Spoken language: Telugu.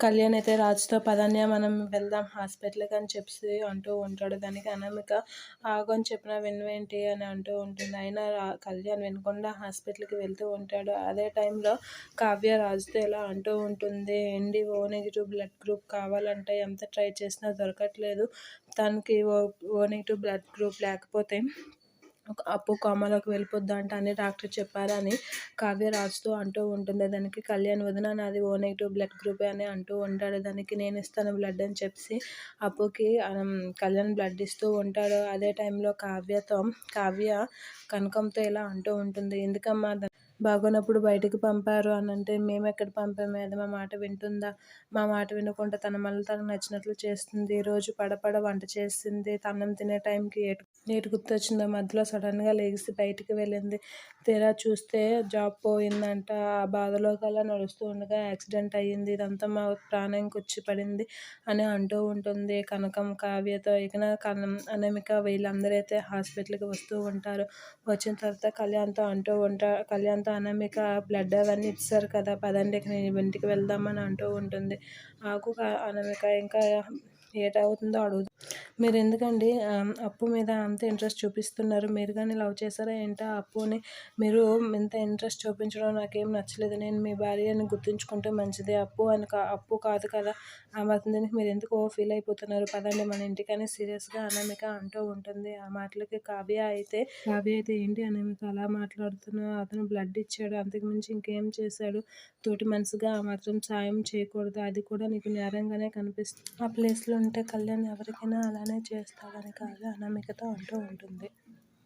కళ్యాణ్ అయితే రాజుతో పదన్య మనం వెళ్దాం హాస్పిటల్కి అని చెప్పి అంటూ ఉంటాడు. దానికి అనామిక ఆగని చెప్పిన చెప్పినా వినవేంటి? అని అంటూ ఉంటుంది. అయినా కళ్యాణ్ వినకుండా హాస్పిటల్కి వెళ్తూ ఉంటాడు. అదే టైంలో కావ్య రాజుతో ఇలా అంటూ ఉంటుంది. ఏంటి ఓ నెగిటివ్ బ్లడ్ గ్రూప్ కావాలంటే ఎంత ట్రై చేసినా దొరకట్లేదు. తనకి O O negative blood group లేకపోతే అప్పు కోమలోకి వెళ్ళిపోద్దంట అని డాక్టర్ చెప్పారని కావ్య రాస్తూ అంటూ ఉంటుంది. దానికి కళ్యాణ్ వదిన నాది ఓ నెగిటివ్ బ్లడ్ గ్రూప్ అని అంటూ ఉంటాడు. దానికి నేను ఇస్తాను బ్లడ్ అని చెప్పి అప్పుకి కళ్యాణ్ బ్లడ్ ఇస్తూ ఉంటాడు. అదే టైంలో కావ్యతో కావ్య కనకంతో ఇలా అంటూ ఉంటుంది. ఎందుకమ్మా బాగోనప్పుడు బయటికి పంపారు అని అంటే మేము ఎక్కడ పంపాము? అది మా మాట వింటుందా? మా మాట వినకుండా తన మళ్ళీ తనకు నచ్చినట్లు చేస్తుంది. రోజు పడపడ వంట చేసింది. తన్నం తినే టైంకి ఏటు ఏటు గుర్తొచ్చిందో మధ్యలో సడన్గా లేచి బయటికి వెళ్ళింది. తీరా చూస్తే జాబ్ పోయిందంట. ఆ బాధలో కల్లా నడుస్తూ ఉండగా యాక్సిడెంట్ అయ్యింది. ఇదంతా మా ప్రాణానికి వచ్చి పడింది అని అంటూ ఉంటుంది. కనకం కావ్యతో ఇక కనం అనమిక వీళ్ళందరైతే హాస్పిటల్కి వస్తూ ఉంటారు. వచ్చిన తర్వాత కళ్యాణ్తో అంటూ ఉంటా కళ్యాణ్తో అనామిక బ్లడ్ అవన్నీ ఇచ్చారు కదా పదండి ఇక నేను ఇంటికి వెళ్దామని అంటూ ఉంటుంది. ఆకు అనామిక ఇంకా ఏటవుతుందో అడుగుతుంది మీరు ఎందుకండి అప్పు మీద అంత ఇంట్రెస్ట్ చూపిస్తున్నారు. మీరు కానీ లవ్ చేశారా ఏంటో అప్పుని? మీరు ఇంత ఇంట్రెస్ట్ చూపించడం నాకేం నచ్చలేదు. నేను మీ భార్యని గుర్తుంచుకుంటే మంచిది. అప్పు అని కా అప్పు కాదు కదా. ఆ మాత్రం దీనికి మీరు ఎందుకు ఫీల్ అయిపోతున్నారు? పదండి మన ఇంటికని సీరియస్గా అనామిక అంటూ ఉంటుంది. ఆ మాటలకి కావ్య అయితే కావ్య అయితే ఏంటి అనామిక అలా మాట్లాడుతున్నా అతను బ్లడ్ ఇచ్చాడు. అంతకు మించి ఇంకేం చేశాడు? తోటి మనసుగా ఆ మాత్రం సాయం చేయకూడదు. అది కూడా నీకు నేరంగానే కనిపిస్తుంది. ఆ ప్లేస్లో ఉంటే కళ్యాణ్ ఎవరికైనా అలా బాగానే చేస్తాడని కాదు అనామికతో అంటూ ఉంటుంది.